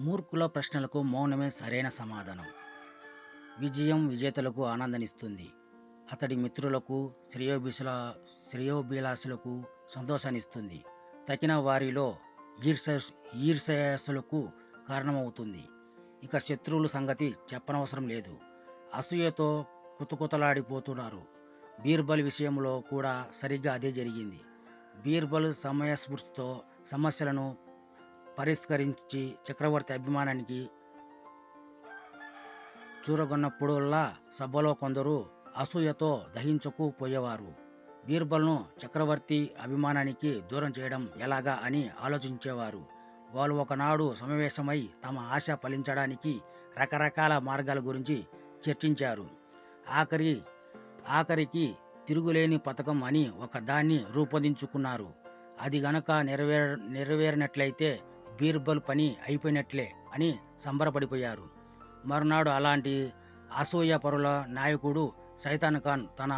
మూర్ఖుల ప్రశ్నలకు మౌనమే సరైన సమాధానం. విజయం విజేతలకు ఆనందనిస్తుంది. అతడి మిత్రులకు శ్రేయోభిషుల శ్రేయోభిలాషులకు సంతోషాన్నిస్తుంది. తగిన వారిలో ఈర్ష ఈర్షయాసులకు కారణమవుతుంది. ఇక శత్రువుల సంగతి చెప్పనవసరం లేదు. అసూయతో కుతకుతలాడిపోతున్నారు. బీర్బల్ విషయంలో కూడా సరిగ్గా అదే జరిగింది. బీర్బల్ సమయస్ఫూర్తితో సమస్యలను పరిష్కరించి చక్రవర్తి అభిమానానికి చూరగొన్నప్పుడల్లా సభలో కొందరు అసూయతో దహించుకుపోయేవారు బీర్బల్ను చక్రవర్తి అభిమానానికి దూరం చేయడం ఎలాగా అని ఆలోచించేవారు. వాళ్ళు ఒకనాడు సమావేశమై తమ ఆశ ఫలించడానికి రకరకాల మార్గాల గురించి చర్చించారు. ఆఖరి ఆఖరికి తిరుగులేని పథకం అని ఒక దాన్ని రూపొందించుకున్నారు. అది గనక నెరవేర నెరవేరినట్లయితే బీర్బల్ పని అయిపోయినట్లే అని సంబరపడిపోయారు. మరునాడు అలాంటి అసూయపరుల నాయకుడు సైతాన్ ఖాన్ తన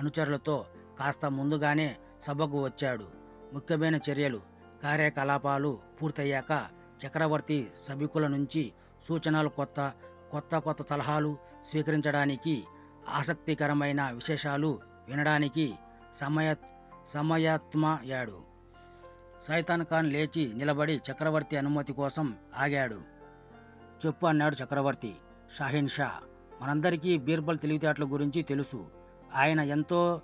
అనుచరులతో కాస్త ముందుగానే సభకు వచ్చాడు. ముఖ్యమైన చర్యలు కార్యకలాపాలు పూర్తయ్యాక చక్రవర్తి సభికుల నుంచి సూచనలు కొత్త కొత్త కొత్త సలహాలు స్వీకరించడానికి ఆసక్తికరమైన విశేషాలు వినడానికి సమయ సమయాత్మయ్యాడు. సైతాన్ ఖాన్ లేచి నిలబడి చక్రవర్తి అనుమతి కోసం ఆగాడు. చెప్పు అన్నాడు చక్రవర్తి. షాహిన్ షా మనందరికీ బీర్బల్ తెలివితేటల గురించి తెలుసు. ఆయన ఎంతో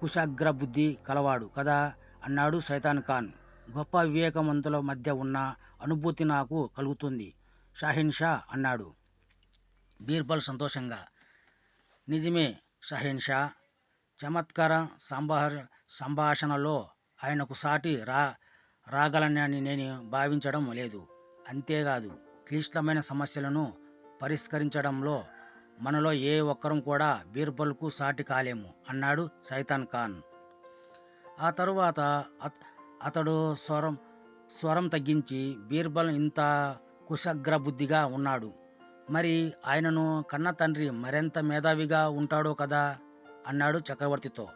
కుశాగ్ర బుద్ధి కలవాడు కదా అన్నాడు సైతాన్ ఖాన్. గొప్ప వివేకవంతుల మధ్య ఉన్న అనుభూతి నాకు కలుగుతుంది షాహిన్ షా అన్నాడు. బీర్బల్ సంతోషంగా నిజమే షాహిన్ షా చమత్కార సంభా సంభాషణలో ఆయనకు సాటి రా రాగలనని నేను భావించడం లేదు. అంతేకాదు క్లిష్టమైన సమస్యలను పరిష్కరించడంలో మనలో ఏ ఒక్కరం కూడా బీర్బల్కు సాటి కాలేము అన్నాడు సైతాన్ ఖాన్. ఆ తరువాత అత- అతడు స్వరం స్వరం తగ్గించి బీర్బల్ ఇంత కుశగ్రబుద్ధిగా ఉన్నాడు. మరి ఆయనను కన్న తండ్రి మరింత మేధావిగా ఉంటాడో కదా అన్నాడు చక్రవర్తితో.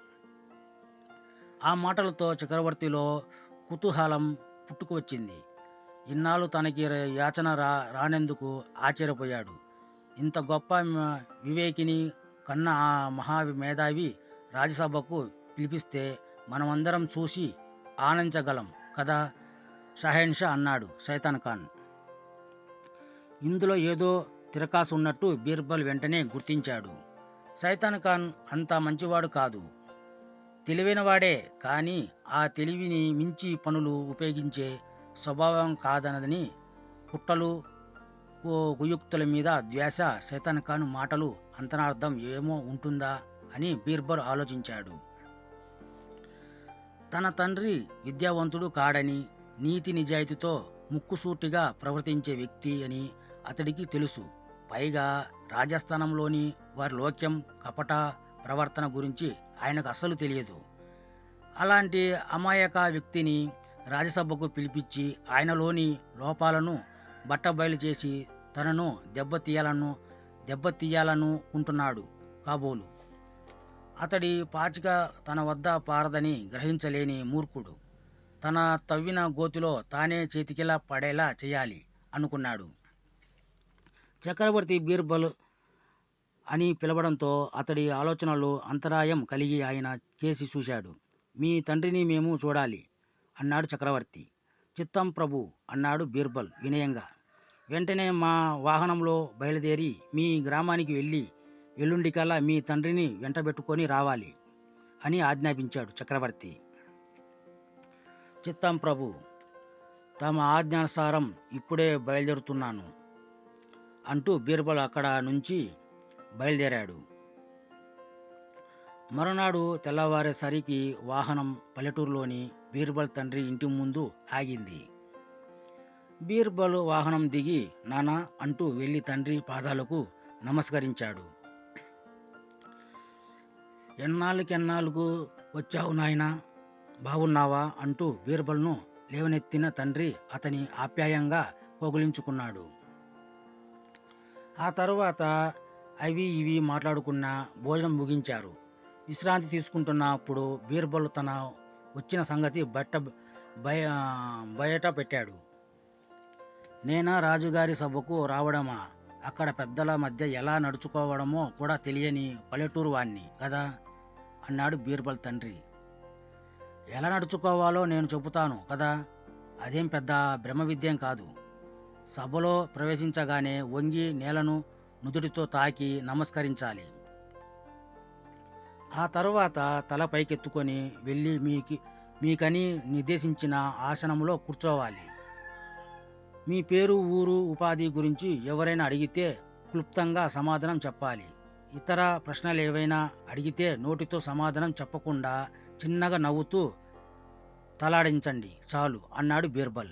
ఆ మాటలతో చక్రవర్తిలో కుతూహలం పుట్టుకొచ్చింది ఇన్నాళ్ళు తనకి యాచన రా రానందుకు ఆశ్చర్యపోయాడు. ఇంత గొప్ప వివేకిని కన్న ఆ మహా మేధావి రాజ్యసభకు పిలిపిస్తే మనమందరం చూసి ఆనందించగలం కదా? షహెన్షా అన్నాడు సైతాన్ ఖాన్. ఇందులో ఏదో తిరకాసు ఉన్నట్టు బీర్బల్ వెంటనే గుర్తించాడు. సైతాన్ ఖాన్ అంత మంచివాడు కాదు. తెలివైనవాడే కానీ ఆ తెలివిని మించి పనులు ఉపయోగించే స్వభావం కాదన్నదని పుట్టలు కు- కుయుక్తుల మీద ద్వేష సైతాన్ మాటలు అంతనార్థం ఏమో ఉంటుందా అని బీర్బర్ ఆలోచించాడు. తన తండ్రి విద్యావంతుడు కాడని నీతి నిజాయితీతో ముక్కుసూటిగా ప్రవర్తించే వ్యక్తి అని అతడికి తెలుసు. పైగా రాజస్థానంలోని వారి లోక్యం కపట ప్రవర్తన గురించి ఆయనకు అస్సలు తెలియదు. అలాంటి అమాయక వ్యక్తిని రాజ్యసభకు పిలిపించి ఆయనలోని లోపాలను బట్టబయలు చేసి తనను దెబ్బతీయాలను దెబ్బతీయాలనుకుంటున్నాడు కాబోలు. అతడి పాచిక తన వద్ద పారదని గ్రహించలేని మూర్ఖుడు. తన తవ్విన గోతిలో తానే చేతికిలా పడేలా చేయాలి అనుకున్నాడు. చక్రవర్తి బీర్బల్ అని పిలవడంతో అతడి ఆలోచనలు అంతరాయం కలిగి ఆయన కేసి చూశాడు. మీ తండ్రిని మేము చూడాలి అన్నాడు చక్రవర్తి. చిత్తం ప్రభు అన్నాడు బీర్బల్ వినయంగా. వెంటనే మా వాహనంలో బయలుదేరి మీ గ్రామానికి వెళ్ళి ఎల్లుండికల్లా మీ తండ్రిని వెంటబెట్టుకొని రావాలి అని ఆజ్ఞాపించాడు చక్రవర్తి. చిత్తం ప్రభు తమ ఆజ్ఞానుసారం ఇప్పుడే బయలుదేరుతున్నాను అంటూ బీర్బల్ అక్కడ నుంచి బయలుదేరాడు. మరునాడు తెల్లవారేసరికి వాహనం పల్లెటూరులోని బీర్బల్ తండ్రి ఇంటి ముందు ఆగింది. బీర్బల్ వాహనం దిగి నానా అంటూ వెళ్ళి తండ్రి పాదాలకు నమస్కరించాడు. ఎన్నాళ్ళకెన్నాళ్ళకు వచ్చావు నాయనా? బాగున్నావా అంటూ బీర్బల్ను లేవనెత్తిన తండ్రి అతని ఆప్యాయంగా కోగులించుకున్నాడు ఆ తరువాత అవి ఇవి మాట్లాడుకున్న భోజనం ముగించారు. విశ్రాంతి తీసుకుంటున్నప్పుడు బీర్బల్ తన వచ్చిన సంగతి బట్ట బయ బయట పెట్టాడు. నేనా రాజుగారి సభకు రావడమా? అక్కడ పెద్దల మధ్య ఎలా నడుచుకోవడమో కూడా తెలియని పల్లెటూరు వాణ్ణి కదా? అన్నాడు బీర్బల్ తండ్రి. ఎలా నడుచుకోవాలో నేను చెబుతాను కదా? అదేం పెద్ద బ్రహ్మ విద్యం కాదు. సభలో ప్రవేశించగానే వంగి నేలను నుదుటితో తాకి నమస్కరించాలి. ఆ తరువాత తల పైకెత్తుకొని వెళ్ళి మీకు మీకని నిర్దేశించిన ఆసనంలో కూర్చోవాలి. మీ పేరు ఊరు ఉపాధి గురించి ఎవరైనా అడిగితే క్లుప్తంగా సమాధానం చెప్పాలి. ఇతర ప్రశ్నలు ఏవైనా అడిగితే నోటితో సమాధానం చెప్పకుండా చిన్నగా నవ్వుతూ తలాడించండి. చాలు అన్నాడు బీర్బల్.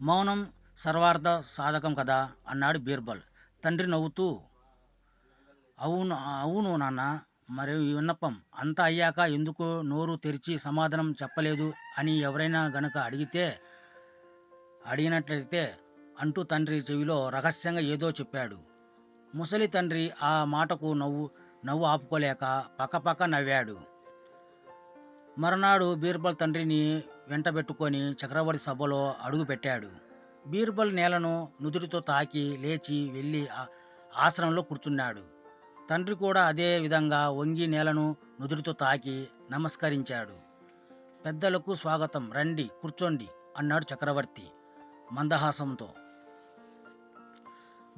మౌనం సర్వార్థ సాధకం కదా అన్నాడు బీర్బల్. తండ్రి నవ్వుతూ అవును అవును నాన్న మరి విన్నపం. అంతా అయ్యాక ఎందుకు నోరు తెరిచి సమాధానం చెప్పలేదు అని ఎవరైనా గనక అడిగితే అడిగినట్లయితే అంటూ తండ్రి చెవిలో రహస్యంగా ఏదో చెప్పాడు. ముసలి తండ్రి ఆ మాటకు నవ్వు నవ్వు ఆపుకోలేక పక్కపక్క నవ్వాడు. మరునాడు బీర్బల్ తండ్రిని వెంటబెట్టుకొని చక్రవర్తి సభలో అడుగుపెట్టాడు. బీర్బల్ నేలను నుదుటితో తాకి లేచి వెళ్ళి ఆ ఆసనంలో కూర్చున్నాడు. తండ్రి కూడా అదే విధంగా వంగి నేలను నుదుటితో తాకి నమస్కరించాడు. పెద్దలకు స్వాగతం. రండి కూర్చోండి అన్నాడు చక్రవర్తి మందహాసంతో.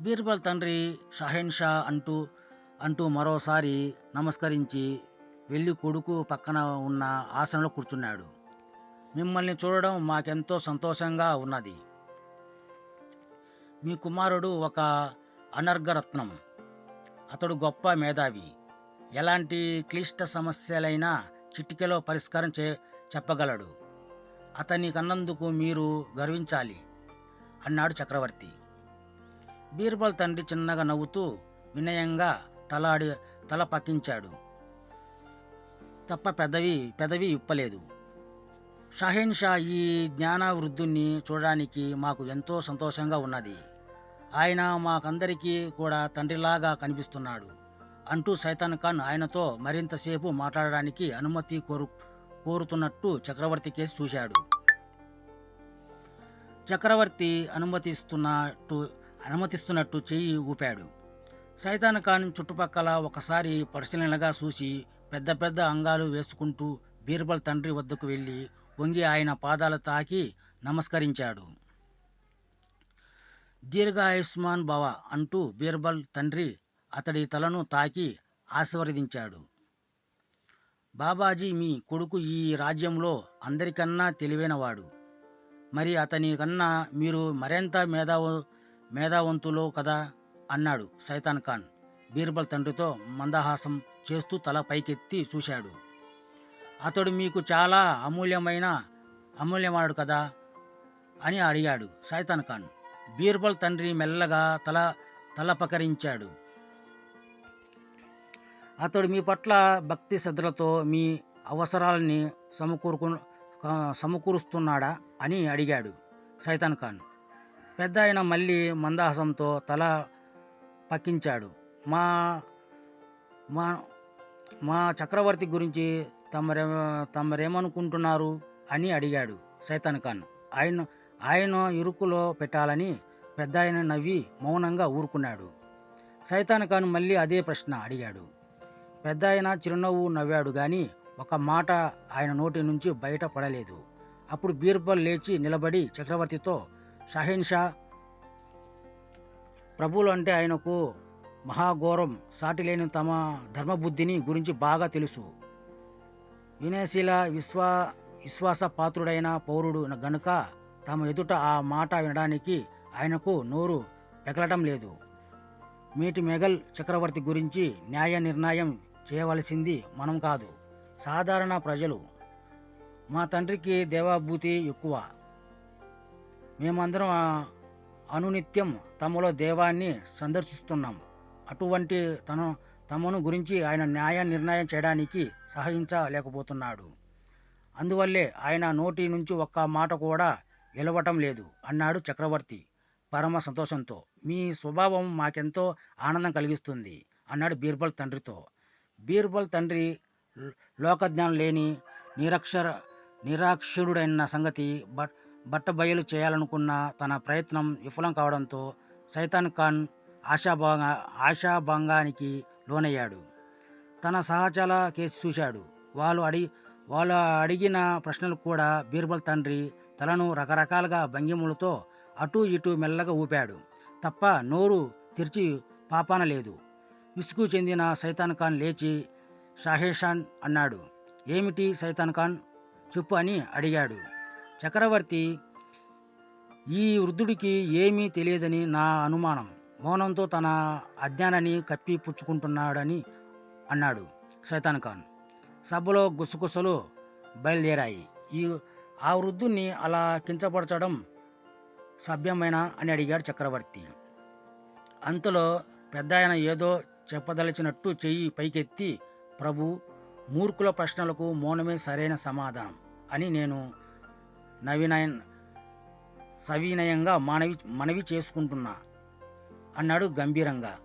బీర్బల్ తండ్రి షహెన్షా అంటూ అంటూ మరోసారి నమస్కరించి వెళ్ళి కొడుకు పక్కన ఉన్న ఆసనంలో కూర్చున్నాడు. మిమ్మల్ని చూడడం మాకెంతో సంతోషంగా ఉన్నది. మీ కుమారుడు ఒక అనర్ఘరత్నం. అతడు గొప్ప మేధావి. ఎలాంటి క్లిష్ట సమస్యలైనా చిటికెలో పరిష్కారం చే చెప్పగలడు. అతన్ని కన్నందుకు మీరు గర్వించాలి అన్నాడు చక్రవర్తి. బీర్బల్ తండ్రి చిన్నగా నవ్వుతూ వినయంగా తలాడి తల పక్కించాడు తప్ప పెదవి పెదవి ఇప్పలేదు షాహెన్ షా ఈ జ్ఞానవృద్ధుణ్ణి చూడడానికి మాకు ఎంతో సంతోషంగా ఉన్నది. ఆయన మాకందరికీ కూడా తండ్రిలాగా కనిపిస్తున్నాడు. అంటూ సైతాన్ ఖాన్ ఆయనతో మరింతసేపు మాట్లాడడానికి అనుమతి కోరు కోరుతున్నట్టు చక్రవర్తి కేసు చూశాడు. చక్రవర్తి అనుమతిస్తున్నట్టు అనుమతిస్తున్నట్టు చెయ్యి ఊపాడు. సైతాన్ ఖాన్ చుట్టుపక్కల ఒకసారి పరిశీలనగా చూసి పెద్ద పెద్ద అంగాలు వేసుకుంటూ బీర్బల్ తండ్రి వద్దకు వెళ్ళి వంగి ఆయన పాదాలు తాకి నమస్కరించాడు. దీర్ఘాయుష్మాన్ భవ అంటూ బీర్బల్ తండ్రి అతడి తలను తాకి ఆశీర్వదించాడు. బాబాజీ మీ కొడుకు ఈ రాజ్యంలో అందరికన్నా తెలివైనవాడు. మరి అతని కన్నా మీరు మరింత మేధావ మేధావంతులో కదా? అన్నాడు సైతాన్ ఖాన్. బీర్బల్ తండ్రితో మందహాసం చేస్తూ తల పైకెత్తి చూశాడు. అతడు మీకు చాలా అమూల్యమైన అమూల్యమాడు కదా? అని అడిగాడు సైతాన్ ఖాన్. బీర్బల్ తండ్రి మెల్లగా తల తలపకరించాడు అతడు మీ పట్ల భక్తి శ్రద్ధలతో మీ అవసరాలని సమకూరుకు సమకూరుస్తున్నాడా అని అడిగాడు సైతాన్ ఖాన్. పెద్ద ఆయన మళ్ళీ మందహాసంతో తల పక్కించాడు మా మా మా చక్రవర్తి గురించి తమరే తమరేమనుకుంటున్నారు అని అడిగాడు సైతాన్ ఖాన్. ఆయన ఆయన ఇరుకులో పెట్టాలని పెద్ద ఆయన నవ్వి మౌనంగా ఊరుకున్నాడు. సైతాన్ ఖాన్ మళ్ళీ అదే ప్రశ్న అడిగాడు. పెద్ద ఆయన చిరునవ్వు నవ్వాడు కానీ ఒక మాట ఆయన నోటి నుంచి బయటపడలేదు అప్పుడు బీర్బల్ లేచి నిలబడి చక్రవర్తితో షాహీన్ షా ప్రభువులు అంటే ఆయనకు మహాఘోరం సాటిలేని తమ ధర్మబుద్ధిని గురించి బాగా తెలుసు. వినయశీల విశ్వా విశ్వాస పాత్రుడైన పౌరుడు గనుక తమ ఎదుట ఆ మాట వినడానికి ఆయనకు నోరు పెగలటం లేదు. మీటి మెగల్ చక్రవర్తి గురించి న్యాయ నిర్ణయం చేయవలసింది మనం కాదు సాధారణ ప్రజలు. మా తండ్రికి దేవాభూతి ఎక్కువ. మేమందరం అనునిత్యం తమలో దేవాన్ని సందర్శిస్తున్నాం. అటువంటి తను తమను గురించి ఆయన న్యాయ నిర్ణయం చేయడానికి సహాయించలేకపోతున్నాడు. అందువల్లే ఆయన నోటి నుంచి ఒక్క మాట కూడా వెలవటం లేదు అన్నాడు చక్రవర్తి. పరమ సంతోషంతో మీ స్వభావం మాకెంతో ఆనందం కలిగిస్తుంది అన్నాడు బీర్బల్ తండ్రితో. బీర్బల్ తండ్రి లోకజ్ఞానం లేని నిరక్షర నిరాక్షరుడైన సంగతి బట్ బట్టబయలు చేయాలనుకున్న తన ప్రయత్నం విఫలం కావడంతో సైతాన్ ఖాన్ ఆశాభంగ ఆశాభంగానికి లోనయ్యాడు. తన సహచల కేసు చూశాడు. వాళ్ళు అడిగి వాళ్ళు అడిగిన ప్రశ్నలు కూడా బీర్బల్ తండ్రి తలను రకరకాలుగా భంగిములతో అటూ ఇటూ మెల్లగా ఊపాడు. తప్ప నోరు తెరిచి పాపాన లేదు. విసుగు చెందిన సైతాన్ ఖాన్ లేచి షాహేషాన్ అన్నాడు. ఏమిటి సైతాన్ ఖాన్? చెప్పు అని అడిగాడు. చక్రవర్తి ఈ వృద్ధుడికి ఏమీ తెలియదని నా అనుమానం. మౌనంతో తన అజ్ఞానాన్ని కప్పిపుచ్చుకుంటున్నాడని అన్నాడు సైతాన్ ఖాన్. సభలో గుసగుసలు బయలుదేరాయి. ఈ ఆ వృద్ధుణ్ణి అలా కించపరచడం సభ్యమేనా అని అడిగాడు చక్రవర్తి. అంతలో పెద్ద ఆయన ఏదో చెప్పదలిచినట్టు చెయ్యి పైకెత్తి ప్రభు మూర్ఖుల ప్రశ్నలకు మౌనమే సరైన సమాధానం అని నేను నవీనయన్ సవినయంగా మనవి మనవి చేసుకుంటున్నా అన్నాడు గంభీరంగా.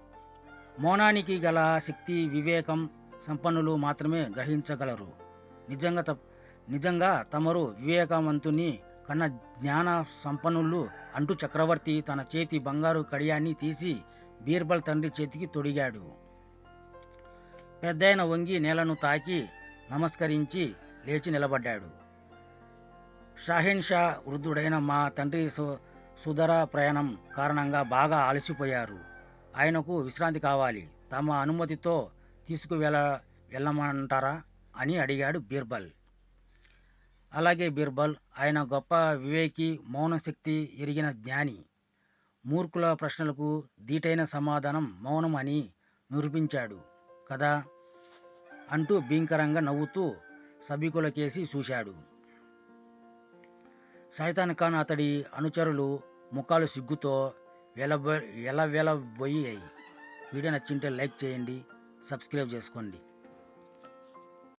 మౌనానికి గల శక్తి వివేకం సంపన్నులు మాత్రమే గ్రహించగలరు. నిజంగా తప్ నిజంగా తమరు వివేకవంతుని కన్న జ్ఞాన సంపన్నులు అంటూ చక్రవర్తి తన చేతి బంగారు కడియాన్ని తీసి బీర్బల్ తండ్రి చేతికి తొడిగాడు. పెద్దయిన వంగి నేలను తాకి నమస్కరించి లేచి నిలబడ్డాడు. షాహిన్ షా వృద్ధుడైన మా తండ్రి సు సుధర ప్రయాణం కారణంగా బాగా అలసిపోయారు. ఆయనకు విశ్రాంతి కావాలి. తమ అనుమతితో తీసుకువెళ్ళ వెళ్ళమంటారా? అని అడిగాడు బీర్బల్. అలాగే బీర్బల్ ఆయన గొప్ప వివేకి మౌనశక్తి ఎరిగిన జ్ఞాని. మూర్ఖుల ప్రశ్నలకు దీటైన సమాధానం మౌనం అని నిరూపించాడు. కదా అంటూ భీంకరంగా నవ్వుతూ సభికులకేసి చూశాడు. సైతాన్ ఖాన్ అతడి అనుచరులు ముఖాలు సిగ్గుతో వెలబ వెలవెలబోయాయి వీడియో నచ్చింటే లైక్ చేయండి సబ్స్క్రైబ్ చేసుకోండి.